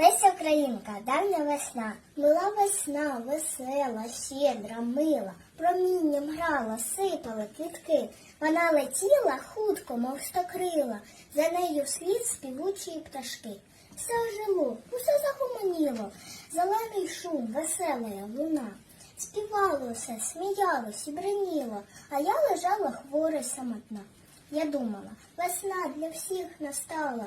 Леся Українка, давня весна, мила весна, весела, щедра, мила, промінням грала, сипали квітки. Вона летіла хутко, мов стокрила, за нею вслід співучі пташки. Все ожило, усе загомоніло, зелений шум, веселая луна. Співало все, сміялось і бриніло, а я лежала хвора самотна. Я думала, весна для всіх настала,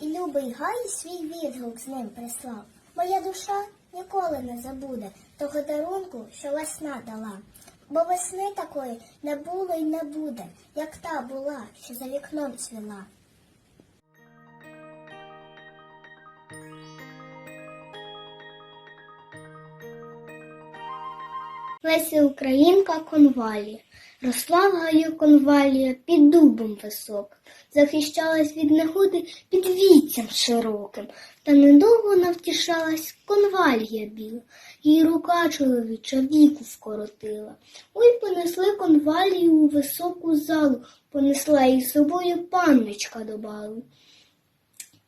і любий гай свій відгук з ним прислав. Моя душа ніколи не забуде того дарунку, що весна дала. Бо весни такої не було й не буде, як та була, що за вікном цвіла. Леся Українка конвалія. Росла в гаю конвалія під дубом високим, захищалась від негоди під віттям широким, та недовго навтішалась конвалія біла, її рука чоловіча віку вкоротила. Ой, понесли конвалію у високу залу, понесла її з собою панночка до балу.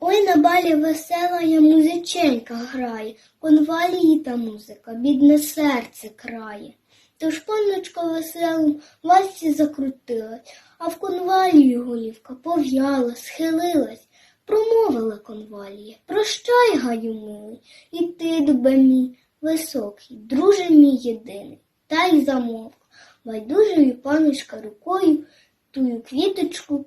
Ой, на балі весела я музиченька грає, конвалії та музика, бідне серце крає. Тож панночка веселим вальсі закрутилась, а в конвалії голівка пов'яла, схилилась, промовила конвалія. Прощай, гаю милий, і ти, дубе мій, високий, друже мій єдиний. Та й замовк. Байдужою панночка рукою тую квіточку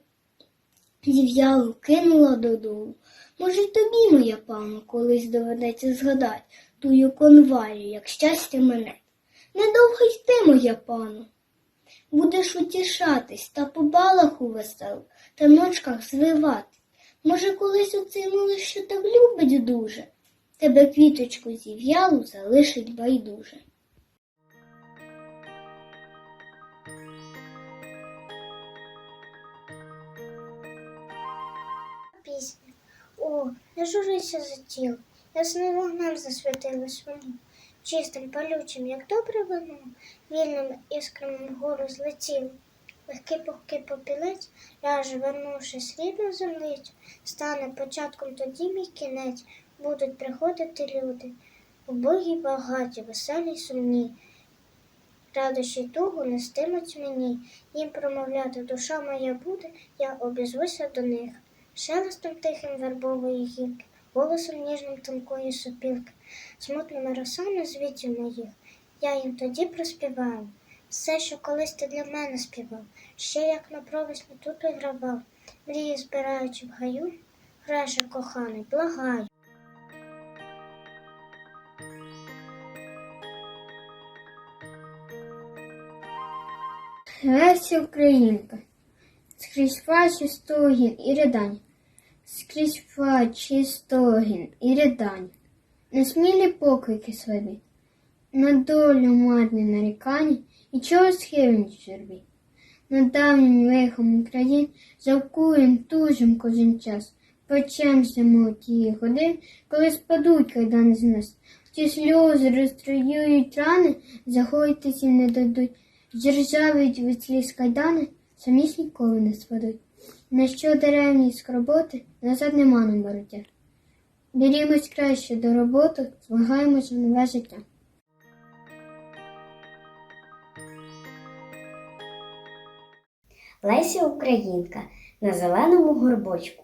зів'ялу кинула додолу. Може, тобі, моя пану, колись доведеться згадать тую конвалію, як щастя мене. Недовго йти, моя пану. Будеш утішатись та по балаху веселу та ночках звивати. Може, колись оцей що так любить дуже, тебе квіточку зів'ялу залишить байдуже. Пісня. О, не журися за тіло, ясним вогнем засвітили своєму, чистим, палючим, як добре вино, вільним іскрами вгору злетіло. Легкий пухкий попілець ляже, вернувши срібну землицю, стане початком тоді мій кінець, будуть приходити люди, убогі, багаті, веселі сумні. Радощі тугу нестимуть мені, їм промовляти душа моя буде, я обізвуся до них. Шелестом тихим вербової гілки, голосом ніжним тонкої сопілки, смутними росами звітів моїх, я їм тоді проспіваю. Все, що колись ти для мене співав, ще як на провесні тут гравав, мрії збираючи в гаю, греше коханий, благаю. Леся Українка, скрізь плач і стогін і ридань, скрізь плач стогін і ридань, несмілі поклики свої, на долю марні нарікання і чого схилені черві. На давнім лихом Україн жалкуєм тужим кожен час, печемся ми тієї годин, коли спадуть кайдани з нас. Ті сльози розстроюють рани, загоїтися не дадуть. Зіржавіють від сліз кайдани, самі ж ніколи не спадуть. На що деревні скроботи, назад нема нам бороття. Берімось краще до роботи, змагаємося на нове життя. Леся Українка на зеленому горбочку.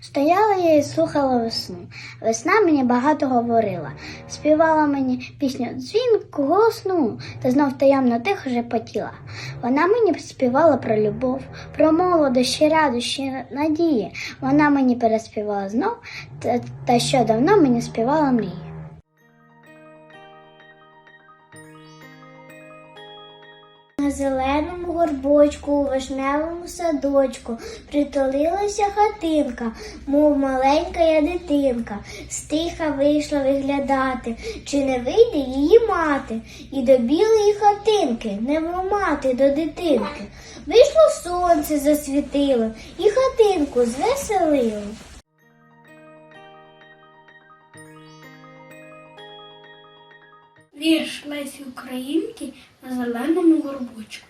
Стояла я і слухала весну. Весна мені багато говорила, співала мені пісню дзвінку голосну, та знов таємно тихо шепотіла. Вона мені співала про любов, про молодощі, радощі, надії. Вона мені переспівала знов, та, та що давно мені співала мрії. На зеленому горбочку, у вишневому садочку притулилася хатинка, мов маленька я дитинка, стиха вийшла виглядати, чи не вийде її мати, і до білої хатинки, немов мати до дитинки. Вийшло сонце засвітило, і хатинку звеселило. Вірш Лесі Українки на зеленому горбочку.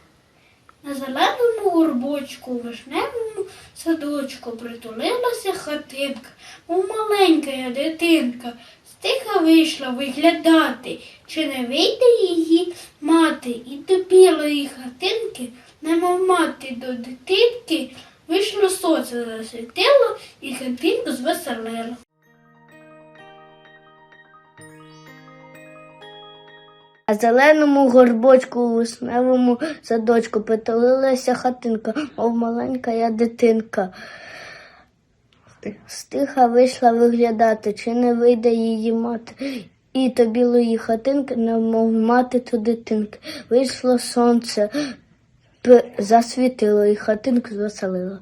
На зеленому горбочку, у вишневому садочку притулилася хатинка, мов маленька дитинка, стиха вийшла виглядати, чи не вийде її мати, і до білої хатинки, немов мати до дитинки, вийшло сонце засвітило і хатинку звеселило. На зеленому горбочку у вишневому садочку притулилася хатинка, мов маленька я дитинка. Стиха вийшла виглядати, чи не вийде її мати. І то білої хатинки, немов мати то дитинки. Вийшло сонце, засвітило і хатинку звеселило.